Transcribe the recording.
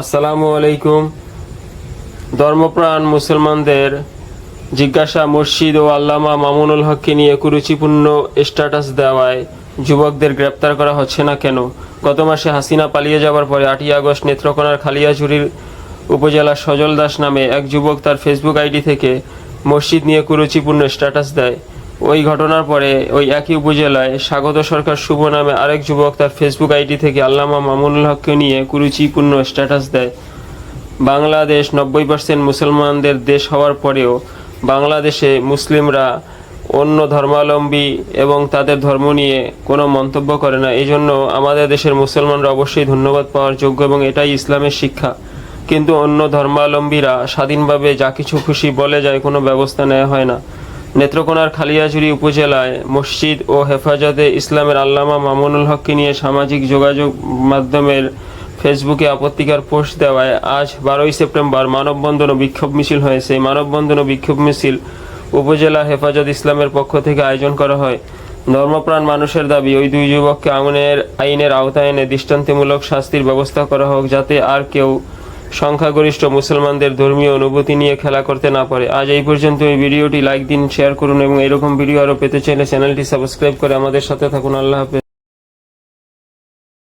আসসালামু আলাইকুম। ধর্মপ্রাণ মুসলমানদের জিজ্ঞাসা মসজিদ ও আল্লামা মামুনুল হককে নিয়ে কুরুচিপূর্ণ স্ট্যাটাস দেওয়ায় যুবকদের গ্রেপ্তার করা হচ্ছে না কেন? গত মাসে হাসিনা পালিয়ে যাওয়ার পরে আটই আগস্ট নেত্রকোনার খালিয়াঝুরির উপজেলা সজল দাস নামে এক যুবক তার ফেসবুক আইডি থেকে মসজিদ নিয়ে কুরুচিপূর্ণ স্ট্যাটাস দেয়। ওই ঘটনার পরে ওই একই উপজেলায় স্বাগত সরকার শুভ নামে আরেক যুবক তার ফেসবুক আইডি থেকে আল্লামা মামুনুল হককে নিয়ে কুরুচিপূর্ণ স্ট্যাটাস দেয়। বাংলাদেশ নব্বই পার্সেন্ট মুসলমানদের দেশ হওয়ার পরেও বাংলাদেশে মুসলিমরা অন্য ধর্মাবলম্বী এবং তাদের ধর্ম নিয়ে কোনো মন্তব্য করে না। এই জন্য আমাদের দেশের মুসলমানরা অবশ্যই ধন্যবাদ পাওয়ার যোগ্য এবং এটাই ইসলামের শিক্ষা। কিন্তু অন্য ধর্মাবলম্বীরা স্বাধীনভাবে যা কিছু খুশি বলে যায় কোনো ব্যবস্থা নেওয়া হয় না। নেত্রকোনার খালিয়াঝুরি উপজেলায় মসজিদ ও হেফাজতে ইসলামের আল্লামা মামুনুল হককে নিয়ে সামাজিক যোগাযোগ মাধ্যমের ফেসবুকে আপত্তিকর পোস্ট দেওয়ায় আজ বারোই সেপ্টেম্বর মানববন্ধন ও বিক্ষোভ মিছিল হয়েছে। মানববন্ধন ও বিক্ষোভ মিছিল উপজেলা হেফাজত ইসলামের পক্ষ থেকে আয়োজন করা হয়। ধর্মপ্রাণ মানুষের দাবি, ওই দুই যুবককে আগুনের আইনের আওতায় এনে দৃষ্টান্তমূলক শাস্তির ব্যবস্থা করা হোক, যাতে আর কেউ সংখ্যাগরিষ্ঠ মুসলমানদের ধর্মীয় অনুভূতি নিয়ে খেলা করতে না পারে। আজ এই পর্যন্ত এই ভিডিওটি। লাইক দিন শেয়ার করুন এবং এরকম ভিডিও আরও পেতে চাইলে চ্যানেলটি সাবস্ক্রাইব করে আমাদের সাথে থাকুন। আল্লাহ হাফেজ।